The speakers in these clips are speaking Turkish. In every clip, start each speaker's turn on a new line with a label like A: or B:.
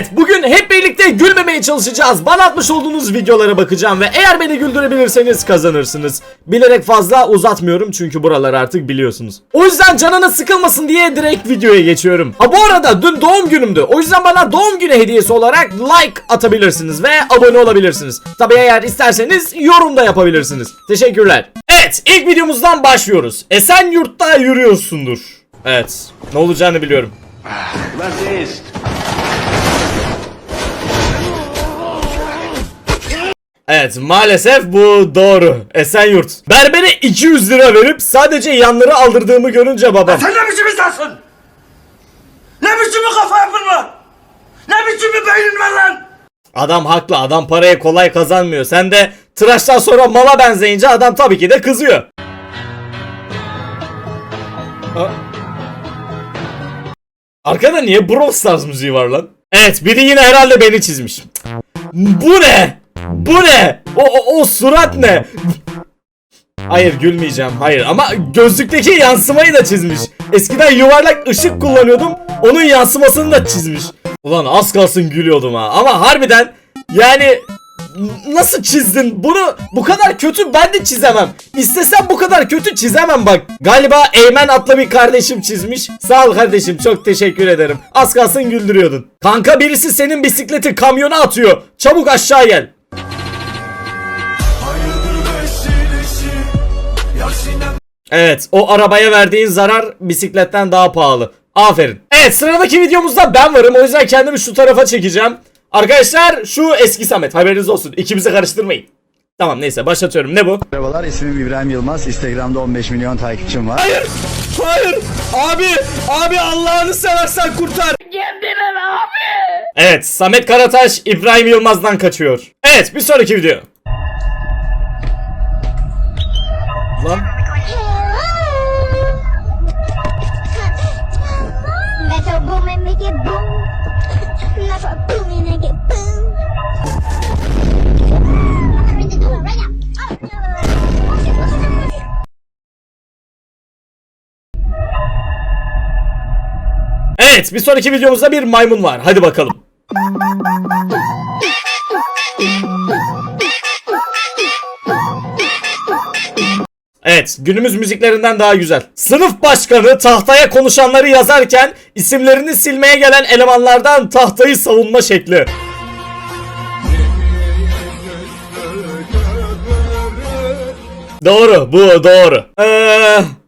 A: Evet bugün hep birlikte gülmemeye çalışacağız. Bana atmış olduğunuz videolara bakacağım ve eğer beni güldürebilirseniz kazanırsınız. Bilerek fazla uzatmıyorum çünkü buraları artık biliyorsunuz. O yüzden canınız sıkılmasın diye direkt videoya geçiyorum. Ha bu arada dün doğum günümdü. O yüzden bana doğum günü hediyesi olarak like atabilirsiniz ve abone olabilirsiniz. Tabi eğer isterseniz yorum da yapabilirsiniz. Teşekkürler. Evet ilk videomuzdan başlıyoruz. Esenyurt'ta yürüyorsundur. Evet ne olacağını biliyorum.
B: Was ist?
A: Evet maalesef bu doğru. Esenyurt. Berbere 200 lira verip sadece yanları aldırdığımı görünce babam.
B: Sen ne biçim insansın? Ne biçim bir kafa yapın var? Ne biçim bir beynin var lan?
A: Adam haklı adam parayı kolay kazanmıyor. Sen de tıraştan sonra mala benzeyince adam tabii ki de kızıyor. Arkada niye Brawl Stars müziği var lan? Evet biri yine herhalde beni çizmiş. Bu ne? Bu ne? O, o, o surat ne? Hayır gülmeyeceğim hayır ama gözlükteki yansımayı da çizmiş. Eskiden yuvarlak ışık kullanıyordum onun yansımasını da çizmiş. Ulan az kalsın gülüyordum ha ama harbiden yani nasıl çizdin bunu bu kadar kötü ben de çizemem. İstesem bu kadar kötü çizemem bak. Galiba Eymen adlı bir kardeşim çizmiş. Sağ ol kardeşim çok teşekkür ederim. Az kalsın güldürüyordun. Kanka birisi senin bisikleti kamyona atıyor. Çabuk aşağı gel. Evet o arabaya verdiğin zarar bisikletten daha pahalı. Aferin. Evet sıradaki videomuzda ben varım o yüzden kendimi şu tarafa çekeceğim. Arkadaşlar şu eski Samet haberiniz olsun. İkimizi karıştırmayın. Tamam neyse başlatıyorum. Ne bu?
C: Merhabalar ismim İbrahim Yılmaz. Instagram'da 15 milyon takipçim var.
A: Hayır! Hayır! Abi! Abi Allah'ını seversen kurtar!
D: Kendine abi.
A: Evet Samet Karataş İbrahim Yılmaz'dan kaçıyor. Evet bir sonraki video. Lan Evet bir sonraki videomuzda bir maymun var. Hadi bakalım. Evet günümüz müziklerinden daha güzel. Sınıf başkanı tahtaya konuşanları yazarken isimlerini silmeye gelen elemanlardan tahtayı savunma şekli. Doğru bu doğru. Eee...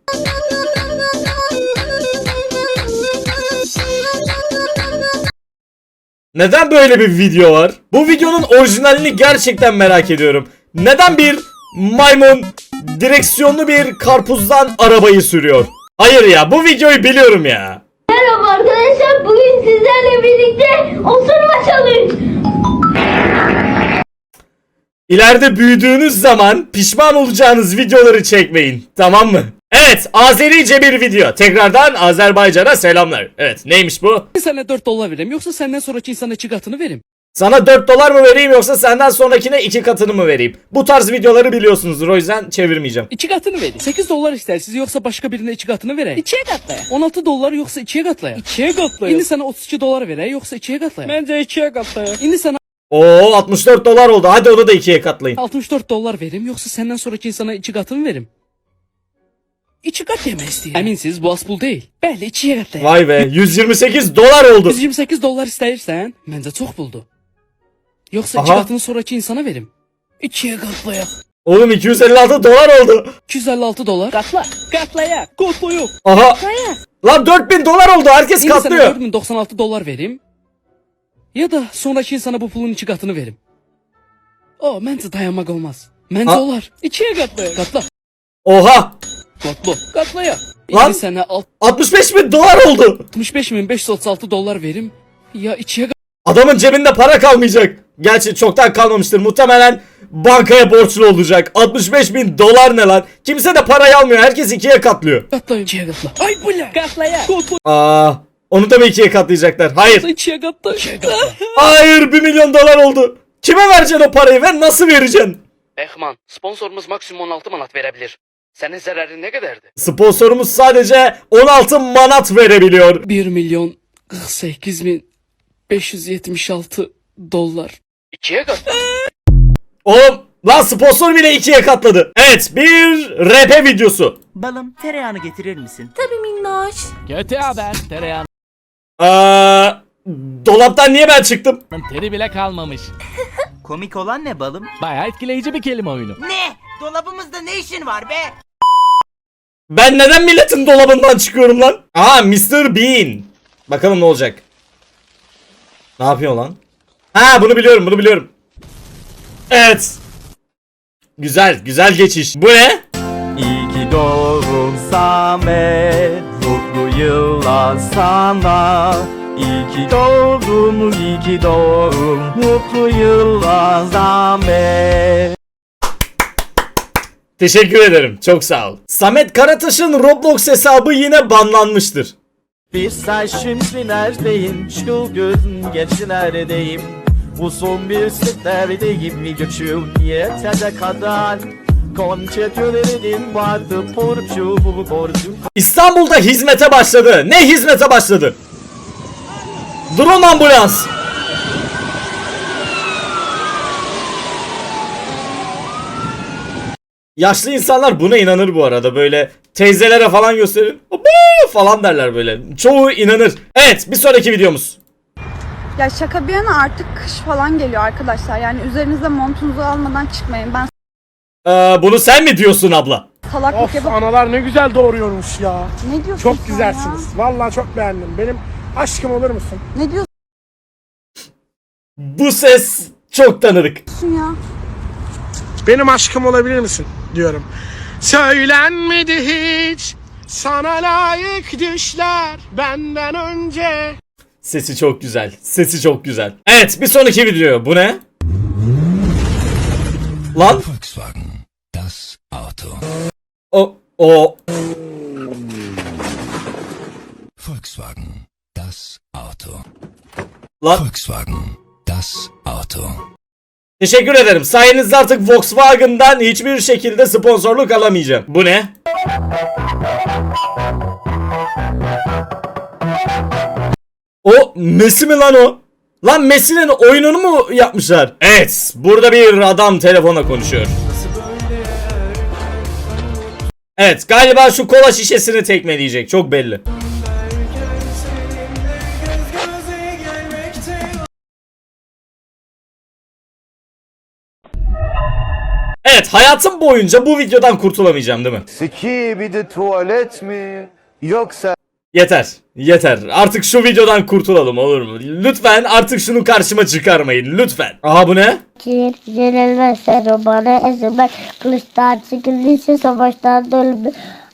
A: Neden böyle bir video var? Bu videonun orijinalini gerçekten merak ediyorum. Neden bir maymun direksiyonlu bir karpuzdan arabayı sürüyor? Hayır ya bu videoyu biliyorum ya.
E: Merhaba arkadaşlar. Bugün sizlerle birlikte osurma challenge.
A: İleride büyüdüğünüz zaman pişman olacağınız videoları çekmeyin. Tamam mı? Evet Azerice bir video. Tekrardan Azerbaycan'a selamlar. Evet neymiş bu?
F: sana 4 dolar vereyim yoksa senden sonraki insana iki katını vereyim.
A: Sana 4 dolar mı vereyim yoksa senden sonrakine 2 katını mı vereyim? Bu tarz videoları biliyorsunuzdur o yüzden çevirmeyeceğim.
F: İki katını vereyim. 8 dolar istersiniz yoksa başka birine iki katını vereyim. İkiye katlayın. 16 dolar yoksa ikiye katlayın. İkiye katlayın. Şimdi sana 32 dolar vereyim yoksa ikiye katlayın. Bence ikiye katlayın. Şimdi sana
A: Oo 64 dolar oldu. Hadi onu da ikiye katlayın.
F: 64 dolar vereyim yoksa senden sonraki insana iki katını vereyim. İki kat yeme isteyin. Eminsiz bu asbul değil. Belli ikiye katlayın.
A: Vay be 128 dolar oldu.
F: 128 dolar istəyirsən, məncə çox buldu. Yoxsa iki
A: Aha.
F: katını sonraki insana verim. İkiye katlayak.
A: Oğlum 256 dolar oldu.
F: 256 dolar. Katla. Katlayak. Katlayak.
A: Aha.
F: Katlayak.
A: Lan 4000 dolar oldu. Herkes
F: sənə
A: katlıyor.
F: 4096 dolar verim. Ya da sonraki insana bu pulun iki katını verim. O, məncə dayanmaq olmaz. Məncə
A: Ha-
F: olar. İkiye katlayak. Katla.
A: Oha.
F: Katla. Katlayak.
A: Lan.
F: İndi sənə
A: 65 bin dolar oldu.
F: 65536 dolar verim. Ya ikiye
A: Adamın cebinde para kalmayacak. Gerçi çoktan kalmamıştır. Muhtemelen bankaya borçlu olacak. 65 bin dolar ne lan? Kimse de parayı almıyor. Herkes ikiye katlıyor.
F: katlayım. İkiye katla. Ay bu ne? Katlayak. Katla.
A: Aa, onu da mı ikiye katlayacaklar? Hayır.
F: İkiye katla. İkiye katla.
A: Hayır 1 milyon dolar oldu. Kime vereceksin o parayı? Ver nasıl vereceksin?
F: Ehman, sponsorumuz maksimum 16 manat verebilir. Senin zararın ne kadardı?
A: Sponsorumuz sadece 16 manat verebiliyor.
F: 1 milyon 48 bin 576 dolar. İkiye katla.
A: Oğlum lan sponsor bile ikiye katladı. Evet bir rap videosu.
G: Balım tereyağını getirir misin?
F: Kötü haber. Tereyağının
A: Aa, dolaptan niye ben çıktım?
F: teri bile kalmamış.
G: Komik olan ne balım?
F: Bayağı etkileyici bir kelime oyunu.
G: Ne? Dolabımızda ne işin var be?
A: Ben neden milletin dolabından çıkıyorum lan? Aa Mr. Bean. Bakalım ne olacak. Ne yapıyor lan? Ha bunu biliyorum bunu biliyorum. Evet. Güzel güzel geçiş. Bu ne?
H: İyi ki doğdun Samet Mutlu yıllar sana İyi ki doğdun, iyi ki doğdun Mutlu yıllar Samet
A: Teşekkür ederim. Çok sağ ol. Samet Karataş'ın Roblox hesabı yine banlanmıştır.
H: Biz sen şimdi neredeyim Şu gün geçilerdeyim Uzun bir setlerdeyim Bir göçüm yetene kadar
A: İstanbul'da hizmete başladı. Ne hizmete başladı? Drone ambulans. Yaşlı insanlar buna inanır bu arada böyle teyzelere falan gösterin falan derler böyle. Çoğu inanır. Evet bir sonraki videomuz.
I: Ya şaka bir yana artık kış falan geliyor arkadaşlar. Yani üzerinize montunuzu almadan çıkmayın. Ben
A: Ee, bunu sen mi diyorsun abla?
I: salaklık
J: Of
I: yapıp
J: analar ne güzel doğuruyormuş ya.
I: ne diyorsun
J: Çok
I: sen
J: güzelsiniz. Vallahi çok beğendim. Benim aşkım olur musun?
I: ya? Ne diyorsun
A: Bu ses çok tanıdık.
I: ya?
J: Benim aşkım olabilir misin? Diyorum. Söylenmedi hiç sana layık düşler benden önce.
A: Sesi çok güzel. Sesi çok güzel. Evet bir sonraki video. Bu ne? Lan
K: Volkswagen, das Auto.
A: o o
K: Volkswagen, das Auto.
A: lan
K: Volkswagen, das Auto.
A: Teşekkür ederim. Sayenizde artık Volkswagen'dan hiçbir şekilde sponsorluk alamayacağım. Bu ne? O Messi mi lan o? Lan Messi'nin oyununu mu yapmışlar? Evet, burada bir adam telefona konuşuyor. Evet, galiba şu kola şişesini tekmeleyecek. Çok belli. Evet, hayatım boyunca bu videodan kurtulamayacağım değil mi?
C: Siki bir de tuvalet mi? Yoksa
A: Yeter. Yeter. Artık şu videodan kurtulalım olur mu? Lütfen artık şunu karşıma çıkarmayın. Lütfen. Aha bu ne?
E: Yenilmezse romanı ezilmek Kılıçtan çekildiyse savaştan dönülme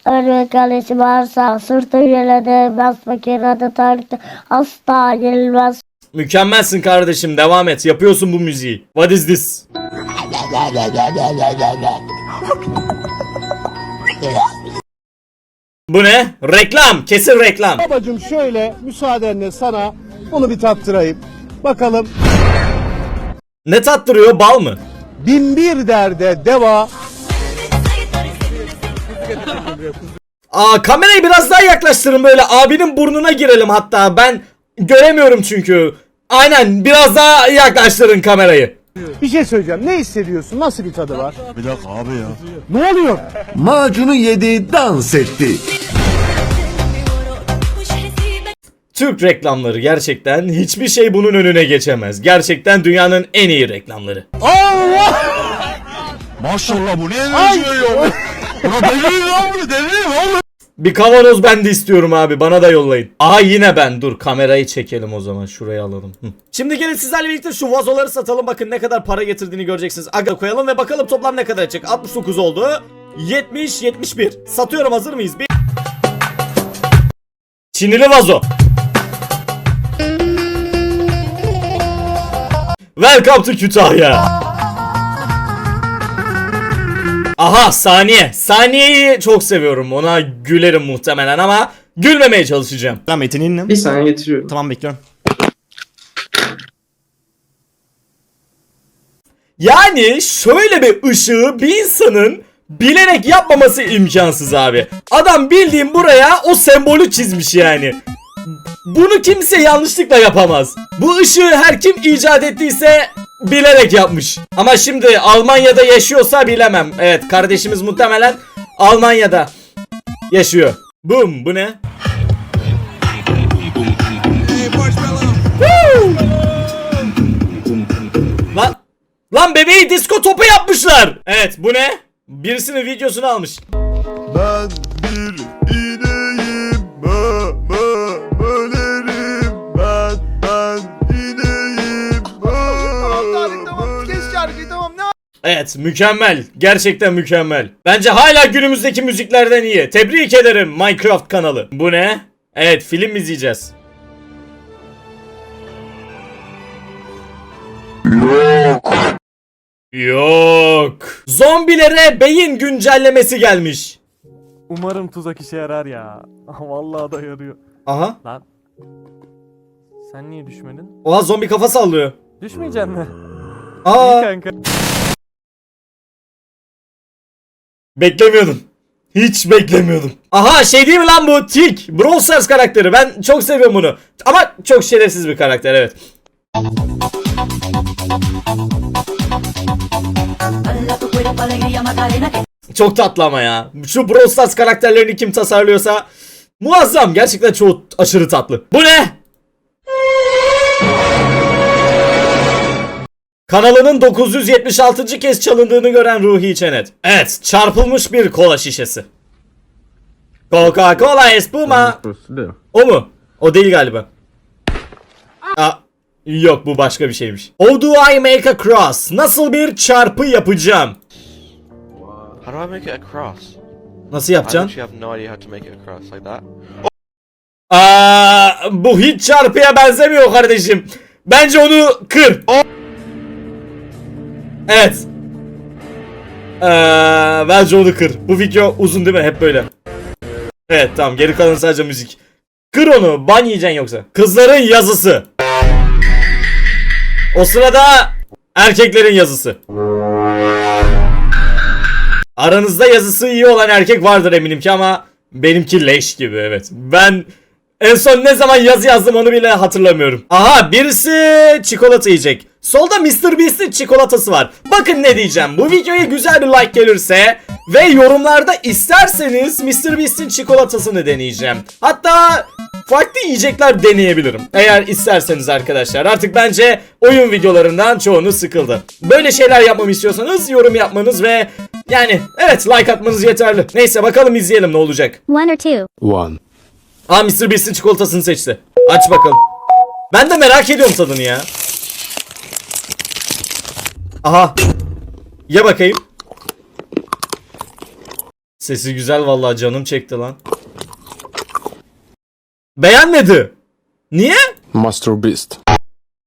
E: Örnek kalesi varsa sırtı yönelemez Makinede tarihte asla yenilmez
A: Mükemmelsin kardeşim. Devam et. Yapıyorsun bu müziği. What is this? Bu ne? Reklam. Kesin reklam.
J: Babacım şöyle müsaadenle sana bunu bir tattırayım. Bakalım
A: Ne tattırıyor? Bal mı?
J: binbir derde deva
A: Aa kamerayı biraz daha yaklaştırın böyle. Abinin burnuna girelim hatta. Ben göremiyorum çünkü. Aynen biraz daha yaklaştırın kamerayı.
J: Bir şey söyleyeceğim. Ne hissediyorsun? Nasıl bir tadı var?
C: bir dakika abi ya.
J: Ne oluyor?
K: Macunu yedi, dans etti.
A: Türk reklamları gerçekten hiçbir şey bunun önüne geçemez. Gerçekten dünyanın en iyi reklamları.
J: Allah!
C: Maşallah bu ne
J: Ay!
C: ya? Buna lan bunu deliyim oğlum.
A: Bir kavanoz ben de istiyorum abi. Bana da yollayın. Aa yine ben. Dur kamerayı çekelim o zaman. Şuraya alalım. Hı. Şimdi gelin sizlerle birlikte şu vazoları satalım. Bakın ne kadar para getirdiğini göreceksiniz. Aga koyalım ve bakalım toplam ne kadar edecek. 69 oldu. 70, 71. Satıyorum hazır mıyız? Bir... Çinili vazo. Welcome to Kütahya. Aha saniye. Saniyeyi çok seviyorum. Ona gülerim muhtemelen ama gülmemeye çalışacağım.
H: Lan Metin'in ne?
J: Bir saniye getiriyorum.
H: Tamam bekliyorum.
A: Yani şöyle bir ışığı bir insanın bilerek yapmaması imkansız abi. Adam bildiğin buraya o sembolü çizmiş yani. Bunu kimse yanlışlıkla yapamaz. Bu ışığı her kim icat ettiyse bilerek yapmış. Ama şimdi Almanya'da yaşıyorsa bilemem. Evet kardeşimiz muhtemelen Almanya'da yaşıyor. Bum bu ne? Lan Lan bebeği disko topu yapmışlar. Evet bu ne? Birisinin videosunu almış.
K: Ben
A: Evet mükemmel. Gerçekten mükemmel. Bence hala günümüzdeki müziklerden iyi. Tebrik ederim Minecraft kanalı. Bu ne? Evet film izleyeceğiz. Yok. Yok. Zombilere beyin güncellemesi gelmiş.
H: Umarım tuzak işe yarar ya. Vallahi da yarıyor.
A: Aha.
H: Lan. Sen niye düşmedin?
A: Oha zombi kafa sallıyor.
H: Düşmeyeceksin mi?
A: Aa.
H: kanka.
A: Beklemiyordum. Hiç beklemiyordum. Aha şey değil mi lan bu? Tik. Brawl Stars karakteri. Ben çok seviyorum bunu. Ama çok şerefsiz bir karakter evet. Çok tatlı ama ya. Şu Brawl Stars karakterlerini kim tasarlıyorsa muazzam. Gerçekten çok aşırı tatlı. Bu ne? Kanalının 976. kez çalındığını gören Ruhi Çenet. Evet, çarpılmış bir kola şişesi. Coca-Cola Espuma. O mu? O değil galiba. Aa, yok bu başka bir şeymiş. How do I make a cross? Nasıl bir çarpı yapacağım?
L: How do I make it a cross?
A: Nasıl
L: I
A: yapacaksın?
L: actually have no idea how to make it a cross like that.
A: Aa, bu hiç çarpıya benzemiyor kardeşim. Bence onu kır. Evet. Ee, bence onu kır. Bu video uzun değil mi? Hep böyle. Evet tamam geri kalan sadece müzik. Kır onu. Ban yiyeceksin yoksa. Kızların yazısı. O sırada erkeklerin yazısı. Aranızda yazısı iyi olan erkek vardır eminim ki ama benimki leş gibi evet. Ben en son ne zaman yazı yazdım onu bile hatırlamıyorum. Aha birisi çikolata yiyecek. Solda Mr. Beast'in çikolatası var. Bakın ne diyeceğim. Bu videoya güzel bir like gelirse ve yorumlarda isterseniz Mr. Beast'in çikolatasını deneyeceğim. Hatta farklı yiyecekler deneyebilirim. Eğer isterseniz arkadaşlar. Artık bence oyun videolarından çoğunu sıkıldı. Böyle şeyler yapmamı istiyorsanız yorum yapmanız ve yani evet like atmanız yeterli. Neyse bakalım izleyelim ne olacak.
E: One or two.
K: One.
A: Aa Mr. Beast'in çikolatasını seçti. Aç bakalım. Ben de merak ediyorum tadını ya. Aha. Ye bakayım. Sesi güzel vallahi canım çekti lan. Beğenmedi. Niye?
K: Master Beast.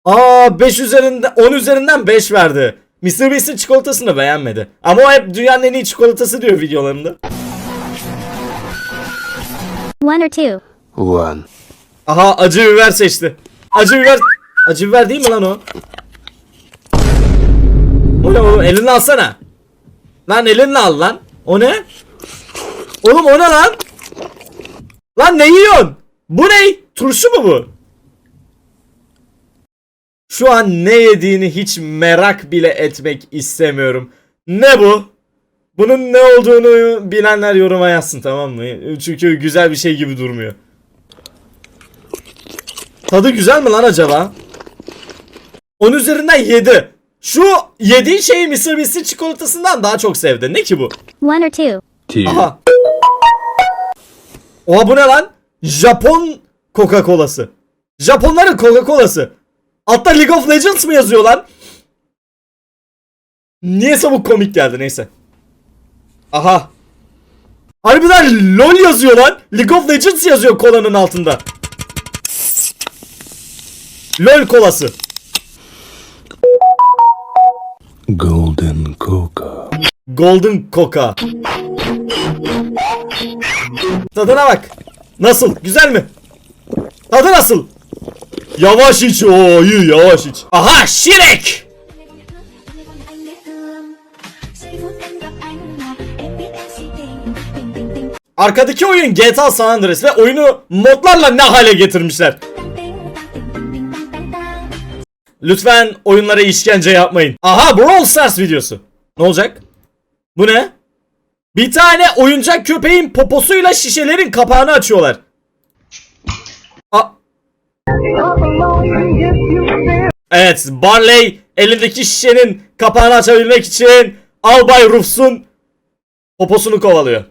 A: Aa 5 üzerinden 10 üzerinden 5 verdi. Mr. Beast'in çikolatasını beğenmedi. Ama o hep dünyanın en iyi çikolatası diyor videolarında.
E: One or two.
K: One.
A: Aha acı biber seçti. Acı biber acı biber değil mi lan o? O ne oğlum elini alsana. Lan elini al lan. O ne? Oğlum o ne lan? Lan ne yiyorsun? Bu ne? Turşu mu bu? Şu an ne yediğini hiç merak bile etmek istemiyorum. Ne bu? Bunun ne olduğunu bilenler yoruma yazsın tamam mı? Çünkü güzel bir şey gibi durmuyor. Tadı güzel mi lan acaba? 10 üzerinden 7. Şu yediğin şeyi Mr. Beast'in çikolatasından daha çok sevdi. Ne ki bu?
E: One or two.
K: Two.
A: Aha. Oha bu ne lan? Japon Coca-Cola'sı. Japonların Coca-Cola'sı. Altta League of Legends mı yazıyor lan? Niyeyse bu komik geldi neyse. Aha. Harbiden LOL yazıyor lan. League of Legends yazıyor kolanın altında. LOL kolası.
K: Golden Coca.
A: Golden Coca. Tadına bak. Nasıl? Güzel mi? Tadı nasıl? Yavaş iç. Oo iyi yavaş iç. Aha Şirek. Arkadaki oyun GTA San Andreas ve oyunu modlarla ne hale getirmişler. Lütfen oyunlara işkence yapmayın. Aha Brawl Stars videosu. Ne olacak? Bu ne? Bir tane oyuncak köpeğin poposuyla şişelerin kapağını açıyorlar. A- Evet, Barley elindeki şişenin kapağını açabilmek için Albay Rufs'un poposunu kovalıyor.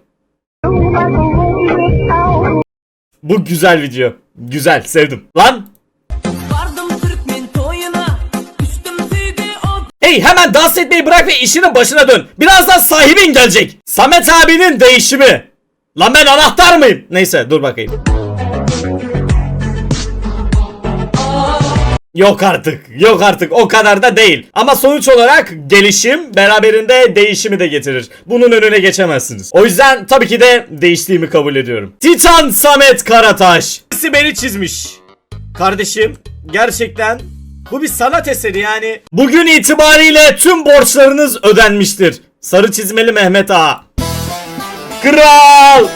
A: Bu güzel video. Güzel, sevdim. Lan! Hey hemen dans etmeyi bırak ve işinin başına dön. Birazdan sahibin gelecek. Samet abinin değişimi. Lan ben anahtar mıyım? Neyse dur bakayım. Yok artık. Yok artık. O kadar da değil. Ama sonuç olarak gelişim beraberinde değişimi de getirir. Bunun önüne geçemezsiniz. O yüzden tabii ki de değiştiğimi kabul ediyorum. Titan Samet Karataş. Birisi beni çizmiş. Kardeşim gerçekten bu bir sanat eseri yani. Bugün itibariyle tüm borçlarınız ödenmiştir. Sarı çizmeli Mehmet Ağa. Kral!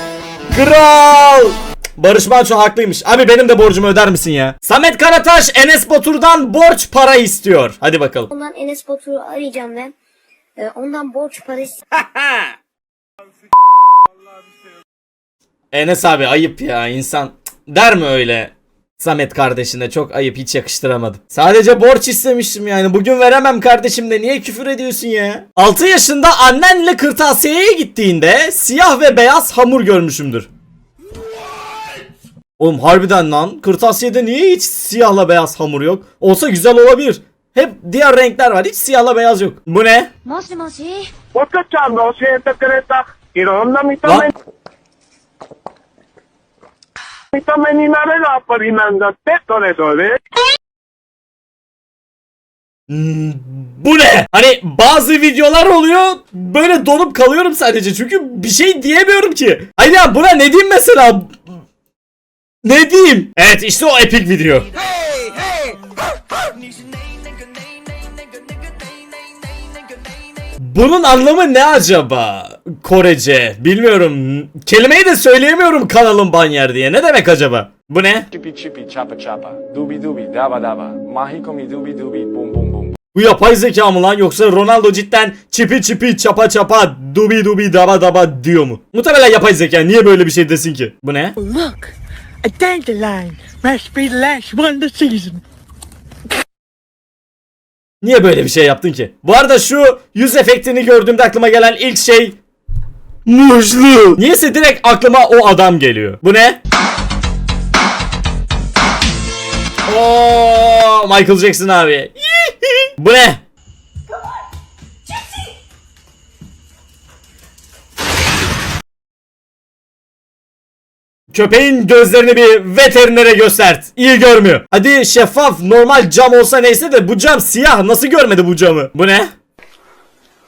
A: Kral! Barış Manço haklıymış. Abi benim de borcumu öder misin ya? Samet Karataş Enes Batur'dan borç para istiyor. Hadi bakalım.
E: Ondan Enes Batur'u arayacağım ve e, ondan borç parası
A: Enes abi ayıp ya insan der mi öyle? Samet kardeşine çok ayıp hiç yakıştıramadım. Sadece borç istemiştim yani. Bugün veremem kardeşim de niye küfür ediyorsun ya? 6 yaşında annenle kırtasiyeye gittiğinde siyah ve beyaz hamur görmüşümdür. Oğlum harbiden lan kırtasiyede niye hiç siyahla beyaz hamur yok? Olsa güzel olabilir. Hep diğer renkler var hiç siyahla beyaz yok. Bu ne?
E: も
J: Então menina aveva parimanda pettore
A: Hmm, bu ne? Hani bazı videolar oluyor böyle donup kalıyorum sadece çünkü bir şey diyemiyorum ki. Hayda buna ne diyeyim mesela? Ne diyeyim? Evet işte o epik video. Bunun anlamı ne acaba? Korece. Bilmiyorum. Kelimeyi de söyleyemiyorum kanalın banyer diye. Ne demek acaba? Bu ne?
K: Chippy chippy chapa chapa. Dubi dubi daba daba. Mahikomi dubi dubi bum bum bum.
A: Bu yapay zeka mı lan yoksa Ronaldo cidden çipi çipi çapa çapa dubi dubi daba daba diyor mu? Muhtemelen yapay zeka niye böyle bir şey desin ki? Bu ne?
F: Look, a dandelion must be the last one this season.
A: Niye böyle bir şey yaptın ki? Bu arada şu yüz efektini gördüğümde aklıma gelen ilk şey Mujlu. Niyeyse direkt aklıma o adam geliyor. Bu ne? Oo, Michael Jackson abi. Bu ne? Köpeğin gözlerini bir veterinere göstert. İyi görmüyor. Hadi şeffaf normal cam olsa neyse de bu cam siyah. Nasıl görmedi bu camı? Bu ne?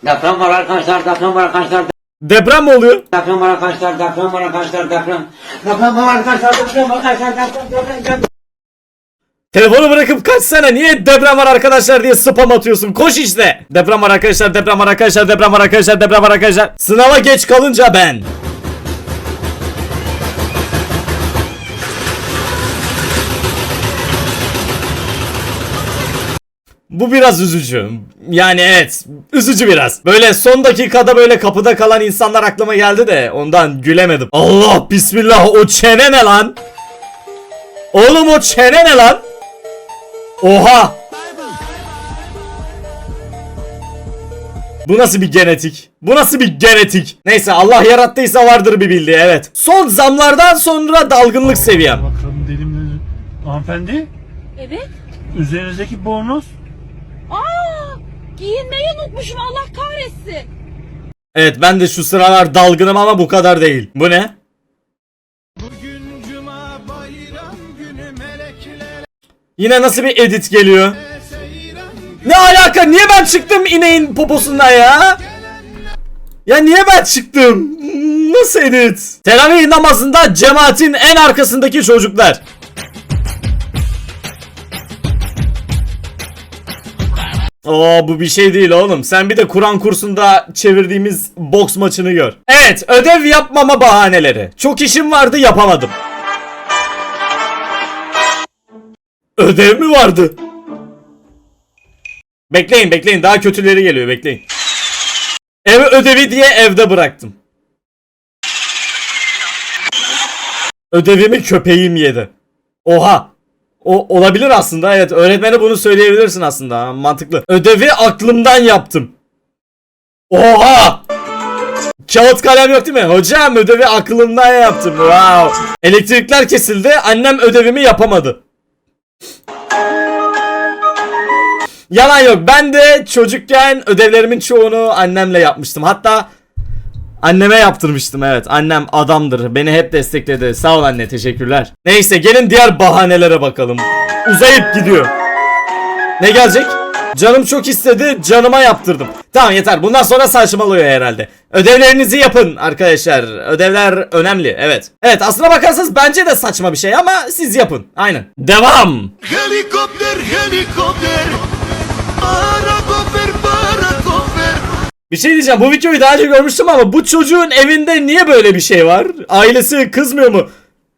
G: Deprem var arkadaşlar, deprem var arkadaşlar,
A: Deprem mi oluyor?
G: deprem var arkadaşlar, deprem var arkadaşlar, deprem. Deprem var arkadaşlar, deprem var arkadaşlar, deprem, deprem, deprem.
A: Telefonu bırakıp kaçsana. Niye deprem var arkadaşlar diye spam atıyorsun. Koş işte. Deprem var arkadaşlar, deprem var arkadaşlar, deprem var arkadaşlar, deprem var arkadaşlar. Sınava geç kalınca ben. Bu biraz üzücü. Yani evet, üzücü biraz. Böyle son dakikada böyle kapıda kalan insanlar aklıma geldi de ondan gülemedim. Allah bismillah o çene ne lan? Oğlum o çene ne lan? Oha! Bu nasıl bir genetik? Bu nasıl bir genetik? Neyse Allah yarattıysa vardır bir bildiği evet. Son zamlardan sonra dalgınlık seviyem.
J: Bakalım dedim hanımefendi
D: Evet.
J: üzerinizdeki bornoz
D: Aa! Giyinmeyi unutmuşum Allah kahretsin.
A: Evet ben de şu sıralar dalgınım ama bu kadar değil. Bu ne? Yine nasıl bir edit geliyor? Ne alaka? Niye ben çıktım ineğin poposundan ya? Ya niye ben çıktım? Nasıl edit? Teravih namazında cemaatin en arkasındaki çocuklar. Oo bu bir şey değil oğlum. Sen bir de Kur'an kursunda çevirdiğimiz boks maçını gör. Evet, ödev yapmama bahaneleri. Çok işim vardı yapamadım. Ödev mi vardı? Bekleyin bekleyin daha kötüleri geliyor bekleyin. Ev ödevi diye evde bıraktım. Ödevimi köpeğim yedi. Oha. O olabilir aslında evet. Öğretmene bunu söyleyebilirsin aslında. Mantıklı. Ödevi aklımdan yaptım. Oha. Kağıt kalem yok değil mi? Hocam ödevi aklımdan yaptım. Wow. Elektrikler kesildi. Annem ödevimi yapamadı. Yalan yok. Ben de çocukken ödevlerimin çoğunu annemle yapmıştım. Hatta anneme yaptırmıştım evet. Annem adamdır. Beni hep destekledi. Sağ ol anne. Teşekkürler. Neyse gelin diğer bahanelere bakalım. Uzayıp gidiyor. Ne gelecek? Canım çok istedi. Canıma yaptırdım. Tamam yeter. Bundan sonra saçmalıyor herhalde. Ödevlerinizi yapın arkadaşlar. Ödevler önemli. Evet. Evet aslına bakarsanız bence de saçma bir şey ama siz yapın. Aynen. Devam.
J: Helikopter, helikopter. Parakofer.
A: Bir şey diyeceğim bu videoyu daha önce görmüştüm ama bu çocuğun evinde niye böyle bir şey var? Ailesi kızmıyor mu?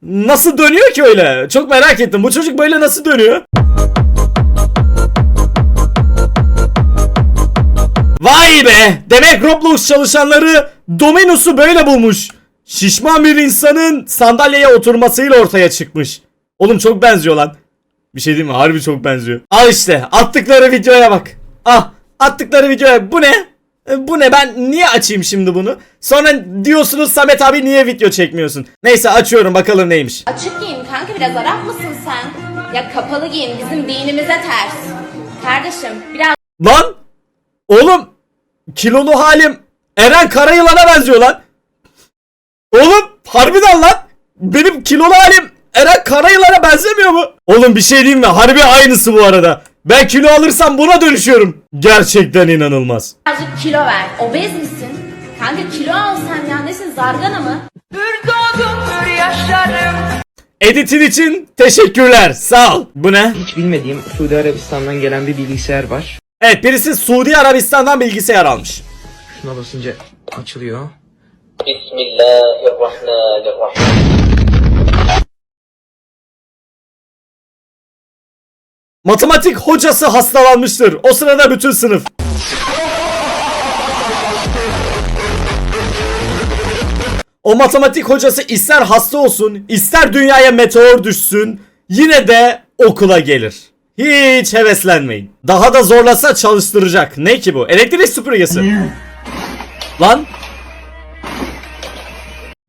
A: Nasıl dönüyor ki öyle? Çok merak ettim. Bu çocuk böyle nasıl dönüyor? Vay be! Demek Roblox çalışanları Dominus'u böyle bulmuş. Şişman bir insanın sandalyeye oturmasıyla ortaya çıkmış. Oğlum çok benziyor lan. Bir şey diyeyim mi? Harbi çok benziyor. Al işte. Attıkları videoya bak. Ah. Attıkları videoya. Bu ne? E, Bu ne? Ben niye açayım şimdi bunu? Sonra diyorsunuz Samet abi niye video çekmiyorsun? Neyse açıyorum bakalım neymiş.
D: Açık giyin kanka biraz Arap mısın sen? Ya kapalı giyin bizim dinimize ters. Kardeşim biraz
A: Lan! Oğlum! Kilolu halim Eren Karayılan'a benziyor lan. Oğlum harbiden lan. Benim kilolu halim Eren Karayılan'a benzemiyor mu? Oğlum bir şey diyeyim mi? Harbi aynısı bu arada. Ben kilo alırsam buna dönüşüyorum. Gerçekten inanılmaz.
D: birazcık kilo ver. Obez misin? Kanka kilo al sen ya nesin zargana mı?
A: Editin için teşekkürler. Sağ ol. Bu ne?
F: Hiç bilmediğim Suudi Arabistan'dan gelen bir bilgisayar var.
A: Evet birisi Suudi Arabistan'dan bilgisayar almış.
F: Şuna basınca açılıyor.
A: Matematik hocası hastalanmıştır. O sırada bütün sınıf. O matematik hocası ister hasta olsun, ister dünyaya meteor düşsün, yine de okula gelir. Hiç heveslenmeyin. Daha da zorlasa çalıştıracak. Ne ki bu? Elektrik süpürgesi. Lan.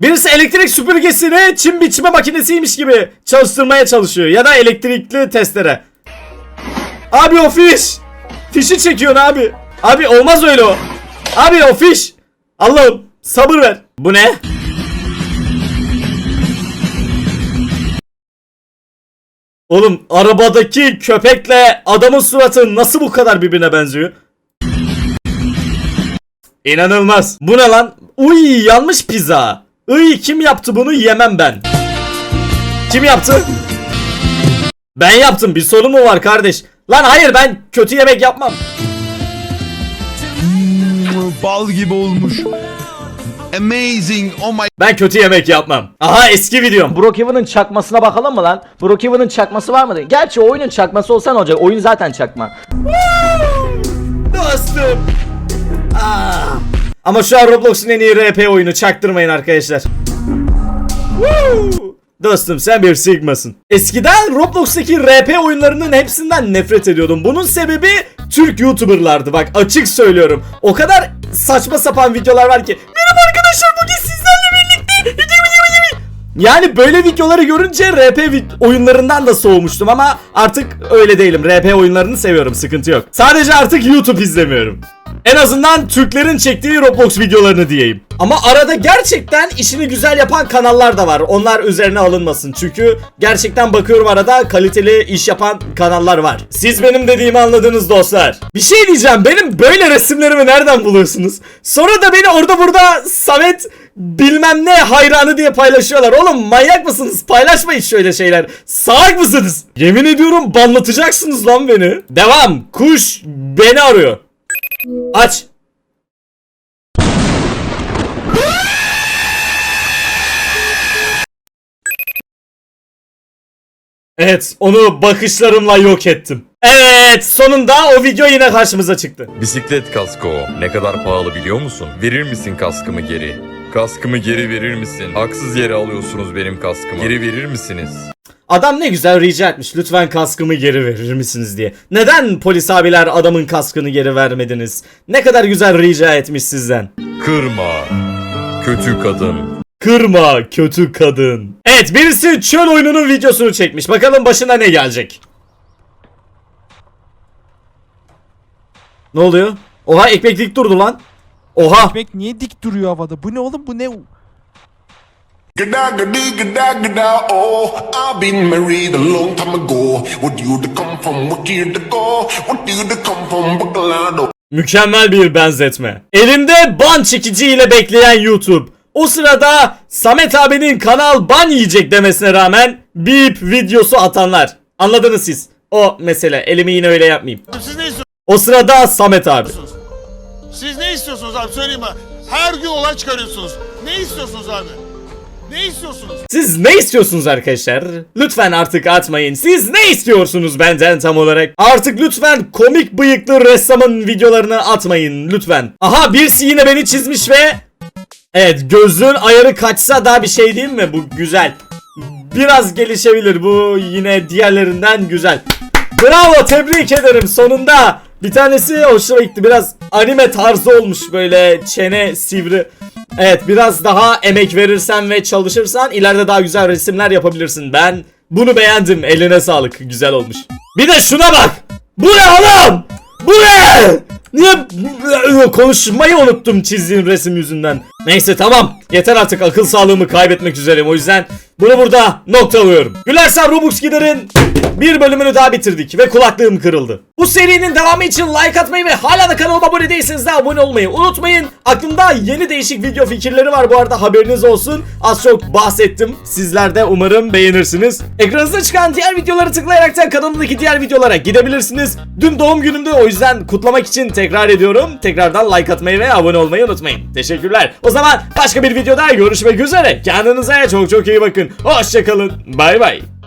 A: Birisi elektrik süpürgesini çim biçme makinesiymiş gibi çalıştırmaya çalışıyor. Ya da elektrikli testere. Abi o fiş. Fişi çekiyorsun abi. Abi olmaz öyle o. Abi o fiş. Allah'ım sabır ver. Bu ne? Oğlum arabadaki köpekle adamın suratı nasıl bu kadar birbirine benziyor? İnanılmaz. Bu ne lan? Uy yanlış pizza. Iy kim yaptı bunu yemem ben. Kim yaptı? Ben yaptım bir sorun mu var kardeş? Lan hayır ben kötü yemek yapmam.
J: Bal gibi olmuş. Amazing. Oh my
A: Ben kötü yemek yapmam. Aha eski videom.
F: Brookhaven'ın çakmasına bakalım mı lan? Brookhaven'ın çakması var mı? Gerçi oyunun çakması olsa ne olacak? Oyun zaten çakma.
A: Dostum. Aa. Ama şu an Roblox'un en iyi RP oyunu çaktırmayın arkadaşlar. Woo! Dostum sen bir sigmasın. Eskiden Roblox'taki RP oyunlarının hepsinden nefret ediyordum. Bunun sebebi Türk YouTuber'lardı bak açık söylüyorum. O kadar saçma sapan videolar var ki. Merhaba arkadaşlar bugün sizlerle birlikte. Yani böyle videoları görünce RP oyunlarından da soğumuştum ama artık öyle değilim. RP oyunlarını seviyorum sıkıntı yok. Sadece artık YouTube izlemiyorum. En azından Türklerin çektiği Roblox videolarını diyeyim. Ama arada gerçekten işini güzel yapan kanallar da var. Onlar üzerine alınmasın. Çünkü gerçekten bakıyorum arada kaliteli iş yapan kanallar var. Siz benim dediğimi anladınız dostlar. Bir şey diyeceğim. Benim böyle resimlerimi nereden buluyorsunuz? Sonra da beni orada burada Samet bilmem ne hayranı diye paylaşıyorlar. Oğlum manyak mısınız? Paylaşmayın şöyle şeyler. Salak mısınız? Yemin ediyorum banlatacaksınız lan beni. Devam. Kuş beni arıyor. Aç. Evet, onu bakışlarımla yok ettim. Evet sonunda o video yine karşımıza çıktı.
M: Bisiklet kaskı o. Ne kadar pahalı biliyor musun? Verir misin kaskımı geri? Kaskımı geri verir misin? Haksız yere alıyorsunuz benim kaskımı. Geri verir misiniz?
A: Adam ne güzel rica etmiş lütfen kaskımı geri verir misiniz diye. Neden polis abiler adamın kaskını geri vermediniz? Ne kadar güzel rica etmiş sizden.
M: Kırma. Kötü kadın.
A: Kırma kötü kadın. Evet birisi çöl oyununun videosunu çekmiş. Bakalım başına ne gelecek. Ne oluyor? Oha ekmek dik durdu lan. Oha.
H: Ekmek niye dik duruyor havada? Bu ne oğlum bu ne?
J: Gada gada gada gada oh I've been married a long time ago What you to come from, what year to go What you to come from, Bacolado
A: Mükemmel bir benzetme. Elinde ban çekici ile bekleyen YouTube. O sırada Samet abinin kanal ban yiyecek demesine rağmen bip videosu atanlar. Anladınız siz. O mesele. Elimi yine öyle yapmayayım.
J: Siz ne istiyorsunuz?
A: O sırada Samet abi.
J: Siz ne istiyorsunuz abi söyleyeyim bana Her gün olay çıkarıyorsunuz Ne istiyorsunuz abi? Ne istiyorsunuz?
A: Siz ne istiyorsunuz arkadaşlar? Lütfen artık atmayın. Siz ne istiyorsunuz benden tam olarak? Artık lütfen komik bıyıklı ressamın videolarını atmayın lütfen. Aha birisi yine beni çizmiş ve Evet gözlüğün ayarı kaçsa daha bir şey değil mi? Bu güzel. Biraz gelişebilir bu yine diğerlerinden güzel. Bravo tebrik ederim sonunda. Bir tanesi hoşuma gitti biraz anime tarzı olmuş böyle çene sivri. Evet biraz daha emek verirsen ve çalışırsan ileride daha güzel resimler yapabilirsin. Ben bunu beğendim eline sağlık güzel olmuş. Bir de şuna bak. Bu ne oğlum? Bu ne? Niye konuşmayı unuttum çizdiğin resim yüzünden. Neyse tamam. Yeter artık akıl sağlığımı kaybetmek üzereyim. O yüzden bunu burada noktalıyorum. Gülersem Robux giderin bir bölümünü daha bitirdik ve kulaklığım kırıldı. Bu serinin devamı için like atmayı ve hala da kanalıma abone değilseniz de abone olmayı unutmayın. Aklımda yeni değişik video fikirleri var bu arada haberiniz olsun. Az çok bahsettim. Sizler de umarım beğenirsiniz. Ekranınızda çıkan diğer videoları tıklayarak kanalımdaki diğer videolara gidebilirsiniz. Dün doğum günümdü o yüzden kutlamak için tekrar ediyorum. Tekrardan like atmayı ve abone olmayı unutmayın. Teşekkürler. O zaman başka bir videoda görüşmek üzere. Kendinize çok çok iyi bakın. Hoşçakalın. Bay bay.